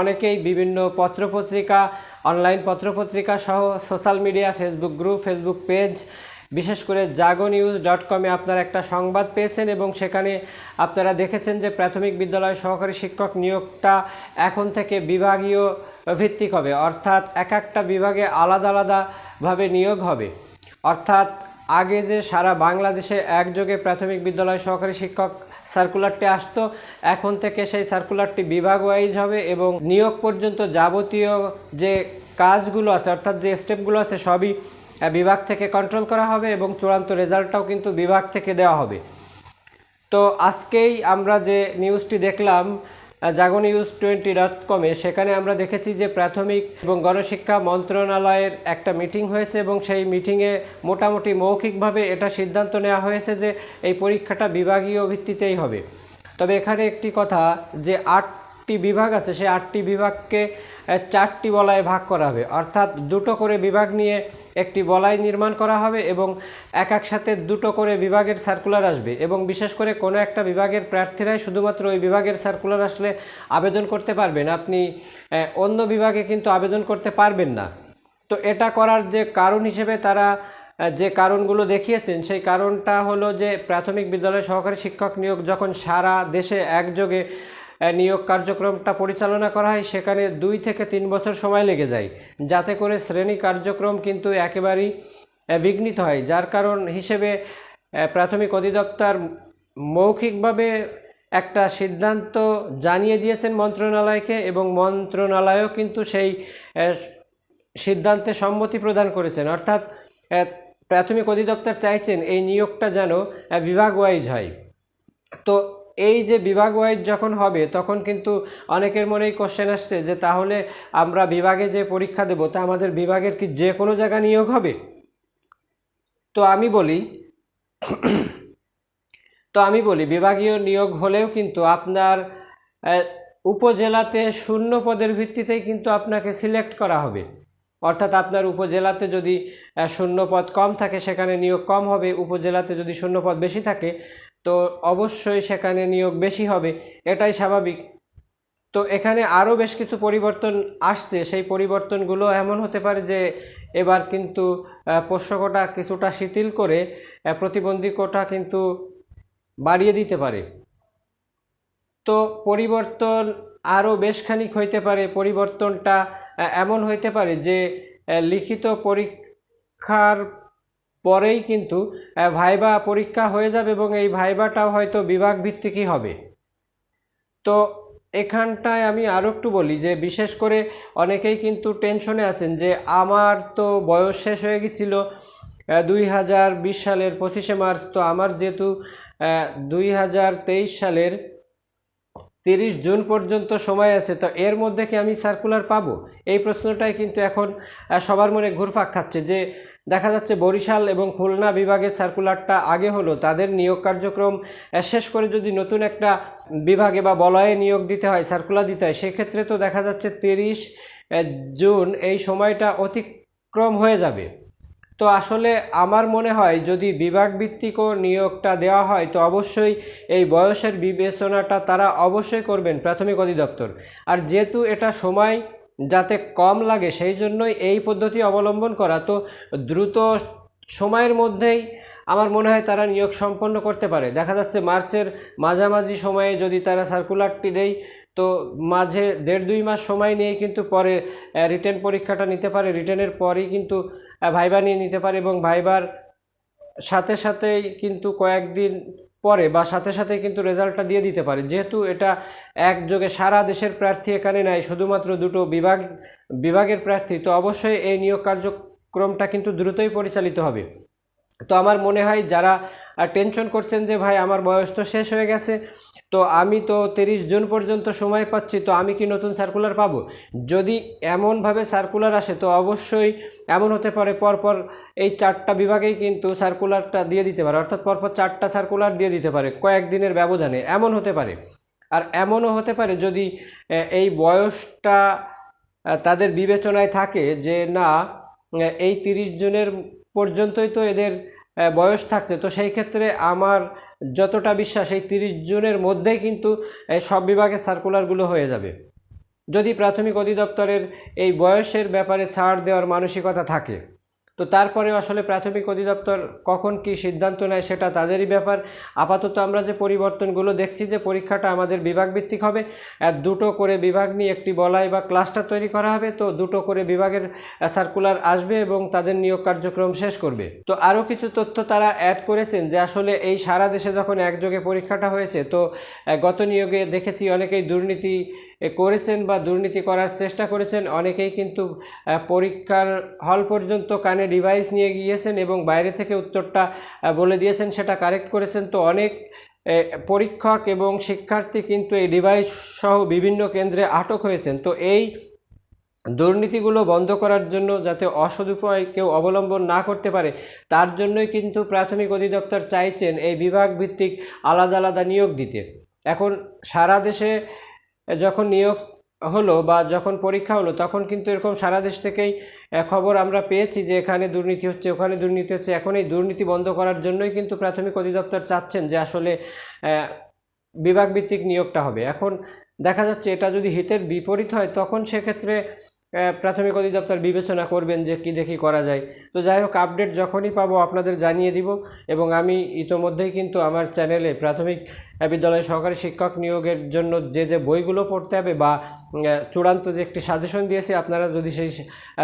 অনেকেই বিভিন্ন পত্রপত্রিকা অনলাইন পত্রপত্রিকা সহ social media Facebook group Facebook page বিশেষ করে জাগো নিউজ ডট কমে আপনারা একটা সংবাদ পেয়েছেন এবং সেখানে আপনারা দেখেছেন যে প্রাথমিক বিদ্যালয় সহকারী শিক্ষক নিয়োগটা এখন থেকে বিভাগীয় ভিত্তিক হবে, অর্থাৎ এক একটা বিভাগে আলাদা আলাদাভাবে নিয়োগ হবে। অর্থাৎ আগে যে সারা বাংলাদেশে একযোগে প্রাথমিক বিদ্যালয় সহকারী শিক্ষক সার্কুলারটি আসতো, এখন থেকে সেই সার্কুলারটি বিভাগ ওয়াইজ হবে এবং নিয়োগ পর্যন্ত যাবতীয় যে কাজগুলো আছে, অর্থাৎ যে স্টেপগুলো আছে, সবই বিভাগ থেকে কন্ট্রোল করা হবে এবং চূড়ান্ত রেজাল্টটাও কিন্তু বিভাগ থেকে দেওয়া হবে। তো আজকেই আমরা যে নিউজটি দেখলাম জাগো নিউজ টোয়েন্টি ডট কমে সেখানে আমরা দেখেছি যে প্রাথমিক এবং গণশিক্ষা মন্ত্রণালয়ের একটা মিটিং হয়েছে এবং সেই মিটিংয়ে মোটামুটি মৌখিকভাবে এটা সিদ্ধান্ত নেওয়া হয়েছে যে এই পরীক্ষাটা বিভাগীয় ভিত্তিতেই হবে। তবে এখানে একটি কথা যে আটটি বিভাগ আছে, সেই আটটি বিভাগকে চারটি বলায় ভাগ করা হবে। অর্থাৎ দুটো করে বিভাগ নিয়ে একটি বলাই নির্মাণ করা হবে এবং এক এক সাথে দুটো করে বিভাগের সার্কুলার আসবে এবং বিশেষ করে কোনো একটা বিভাগের প্রার্থীরাই শুধুমাত্র ওই বিভাগের সার্কুলার আসলে আবেদন করতে পারবেন। আপনি অন্য বিভাগে কিন্তু আবেদন করতে পারবেন না। তো এটা করার যে কারণ হিসেবে তারা যে কারণগুলো দেখিয়েছেন, সেই কারণটা হলো যে প্রাথমিক বিদ্যালয় সহকারী শিক্ষক নিয়োগ যখন সারা দেশে একযোগে নিয়োগ কার্যক্রমটা পরিচালনা করা হয়, সেখানে দুই থেকে তিন বছর সময় লেগে যায়। যাতে করে শ্রেণি কার্যক্রম কিন্তু একেবারেই বিঘ্নিত হয়। যার কারণ হিসেবে প্রাথমিক অধিদপ্তর মৌখিকভাবে একটা সিদ্ধান্ত জানিয়ে দিয়েছেন মন্ত্রণালয়কে এবং মন্ত্রণালয়ও কিন্তু সেই সিদ্ধান্তে সম্মতি প্রদান করেছেন। অর্থাৎ প্রাথমিক অধিদপ্তর চাইছেন এই নিয়োগটা যেন বিভাগ ওয়াইজ হয়। তো এই যে বিভাগ ওয়াইজ যখন হবে তখন কিন্তু অনেকের মনেই কোশ্চেন আসছে যে তাহলে আমরা বিভাগে যে পরীক্ষা দেব তা আমাদের বিভাগের কি যে কোনো জায়গায় নিয়োগ হবে? তো আমি বলি তো আমি বলি বিভাগীয় নিয়োগ হলেও কিন্তু আপনার উপজেলাতে শূন্য পদের ভিত্তিতেই কিন্তু আপনাকে সিলেক্ট করা হবে। অর্থাৎ আপনার উপজেলাতে যদি আহ, শূন্য পদ কম থাকে সেখানে নিয়োগ কম হবে উপজেলাতে যদি শূন্য পদ বেশি থাকে তো অবশ্যই সেখানে নিয়োগ বেশি হবে, এটাই স্বাভাবিক। তো এখানে আরও বেশ কিছু পরিবর্তন আসছে, সেই পরিবর্তনগুলো এমন হতে পারে যে এবার কিন্তু পোষ্য কোটা কিছুটা শিথিল করে প্রতিবন্ধী কোটা কিন্তু বাড়িয়ে দিতে পারে। তো পরিবর্তন আরও বেশ খানিক হইতে পারে, পরিবর্তনটা এমন হইতে পারে যে লিখিত পরীক্ষার পরেই কিন্তু ভাইবা পরীক্ষা হয়ে যাবে এবং এই ভাইবাটাও হয়তো বিভাগ ভিত্তিকই হবে। তো এখানটায় আমি আরও একটু বলি যে, বিশেষ করে অনেকেই কিন্তু টেনশনে আছেন যে, আমার তো বয়স শেষ হয়ে গেছিল দুই হাজার বিশ সালের পঁচিশে মার্চ। তো আমার যেহেতু দুই হাজার তেইশ সালের তিরিশ জুন পর্যন্ত সময় আছে, তো এর মধ্যে কি আমি সার্কুলার পাবো? এই প্রশ্নটাই কিন্তু এখন সবার মনে ঘুরপাক খাচ্ছে যে দেখা যাচ্ছে বরিশাল এবং খুলনা বিভাগের সার্কুলারটা আগে হলো, তাদের নিয়োগ কার্যক্রম শেষ করে যদি নতুন একটা বিভাগে বা বলয়ে নিয়োগ দিতে হয়, সার্কুলার দিতে হয়, সেক্ষেত্রে তো দেখা যাচ্ছে তিরিশ জুন এই সময়টা অতিক্রম হয়ে যাবে। তো আসলে আমার মনে হয় যদি বিভাগ ভিত্তিকও নিয়োগটা দেওয়া হয়, তো অবশ্যই এই বয়সের বিবেচনাটা তারা অবশ্যই করবেন প্রাথমিক অধিদপ্তর। আর যেহেতু এটা সময় যাতে কম লাগে, সেই জন্যই এই পদ্ধতি অবলম্বন করা। তো দ্রুত সময়ের মধ্যেই আমার মনে হয় তারা নিয়োগ সম্পন্ন করতে পারে। দেখা যাচ্ছে মার্চের মাঝামাঝি সময়ে যদি তারা সার্কুলারটি দেয়, তো মাঝে দেড় দুই মাস সময় নিয়ে কিন্তু পরে রিটার্ন পরীক্ষাটা নিতে পারে। রিটার্নের পরেই কিন্তু ভাইবা নিয়ে নিতে পারে এবং ভাইবার সাথে সাথেই কিন্তু কয়েকদিন পরে বা সাথে সাথে কিন্তু রেজাল্টটা দিয়ে দিতে পারে। যেহেতু এটা একযোগে সারা দেশের প্রার্থী এখানে নাই, শুধুমাত্র দুটো বিভাগ, বিভাগের প্রার্থী, তো অবশ্যই এই নিয়োগ কার্যক্রমটা কিন্তু দ্রুতই পরিচালিত হবে। তো আমার মনে হয় যারা টেনশন করছেন যে, ভাই, আমার বয়স তো শেষ হয়ে গেছে। তো আমি তো তিরিশ জুন পর্যন্ত সময় পাচ্ছি, তো আমি কি নতুন সার্কুলার পাবো? যদি এমনভাবে সার্কুলার আসে, তো অবশ্যই এমন হতে পারে, পরপর এই চারটা বিভাগেই কিন্তু সার্কুলারটা দিয়ে দিতে পারে। অর্থাৎ পরপর চারটা সার্কুলার দিয়ে দিতে পারে কয়েকদিনের ব্যবধানে। এমন হতে পারে। আর এমনও হতে পারে যদি এই বয়সটা তাদের বিবেচনায় থাকে যে, না এই তিরিশ জনের পর্যন্তই তো এদের বয়স থাকছে। তো সেই ক্ষেত্রে আমার যতটা বিশ্বাস, এই তিরিশ জনের মধ্যেই কিন্তু সব বিভাগে সার্কুলারগুলো হয়ে যাবে। যদি প্রাথমিক অধিদপ্তরের এই বয়সের ব্যাপারে ছাড় দেওয়ার মানসিকতা থাকে তো তারপরেও আসলে প্রাথমিক অধিদপ্তর কখন কি সিদ্ধান্ত নেয় সেটা তাদেরই ব্যাপার। আপাতত আমরা যে পরিবর্তনগুলো দেখছি যে পরীক্ষাটা আমাদের বিভাগ ভিত্তিক হবে দুটো করে বিভাগ নিয়ে একটি বলাই বা ক্লাস্টার তৈরি করা হবে, তো দুটো করে বিভাগের সার্কুলার আসবে এবং তাদের নিয়োগ কার্যক্রম শেষ করবে। তো আরও কিছু তথ্য তারা অ্যাড করেছেন যে আসলে এই সারা দেশে যখন একযোগে পরীক্ষাটা হয়েছে, তো গত নিয়োগে দেখেছি অনেকেই দুর্নীতি করেছেন বা দুর্নীতি করার চেষ্টা করেছেন, অনেকেই কিন্তু পরীক্ষার হল পর্যন্ত কানে ডিভাইস নিয়ে গিয়েছেন এবং বাইরে থেকে উত্তরটা বলে দিয়েছেন, সেটা কারেক্ট করেছেন। তো অনেক পরীক্ষক এবং শিক্ষার্থী কিন্তু এই ডিভাইস সহ বিভিন্ন কেন্দ্রে আটক হয়েছেন। তো এই দুর্নীতিগুলো বন্ধ করার জন্য যাতে অসদুপায় কেউ অবলম্বন না করতে পারে, তার জন্যই কিন্তু প্রাথমিক অধিদপ্তর চাইছেন এই বিভাগ ভিত্তিক আলাদা আলাদা নিয়োগ দিতে। এখন সারা দেশে যখন নিয়োগ হলো বা যখন পরীক্ষা হলো, তখন কিন্তু এরকম সারা দেশ থেকেই খবর আমরা পেয়েছি যে এখানে দুর্নীতি হচ্ছে, ওখানে দুর্নীতি হচ্ছে। এখন এই দুর্নীতি বন্ধ করার জন্যই কিন্তু প্রাথমিক অধিদপ্তর চাচ্ছেন যে আসলে বিভাগভিত্তিক নিয়োগটা হবে। এখন দেখা যাচ্ছে এটা যদি হিতের বিপরীত হয়, তখন সেক্ষেত্রে প্রাথমিক অধিদপ্তর বিবেচনা করবেন যে কী দেখি করা যায়। তো যাই হোক আপডেট যখনই পাবো আপনাদের জানিয়ে দিব এবং আমি ইতোমধ্যেই কিন্তু আমার চ্যানেলে প্রাথমিক বিদ্যালয় সহকারী শিক্ষক নিয়োগের জন্য যে যে বইগুলো পড়তে হবে বা চূড়ান্ত যে একটি সাজেশন দিয়েছি, আপনারা যদি সেই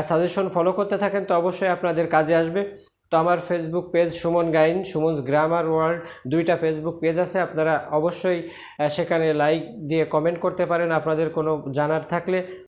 সাজেশন ফলো করতে থাকেন, তো অবশ্যই আপনাদের কাজে আসবে। তো আমার Facebook page Suman Gain, Suman's grammar world দুইটা ফেসবুক পেজ আছে, আপনারা অবশ্যই সেখানে লাইক দিয়ে কমেন্ট করতে পারেন। আপনাদের কোনো জানার থাকলে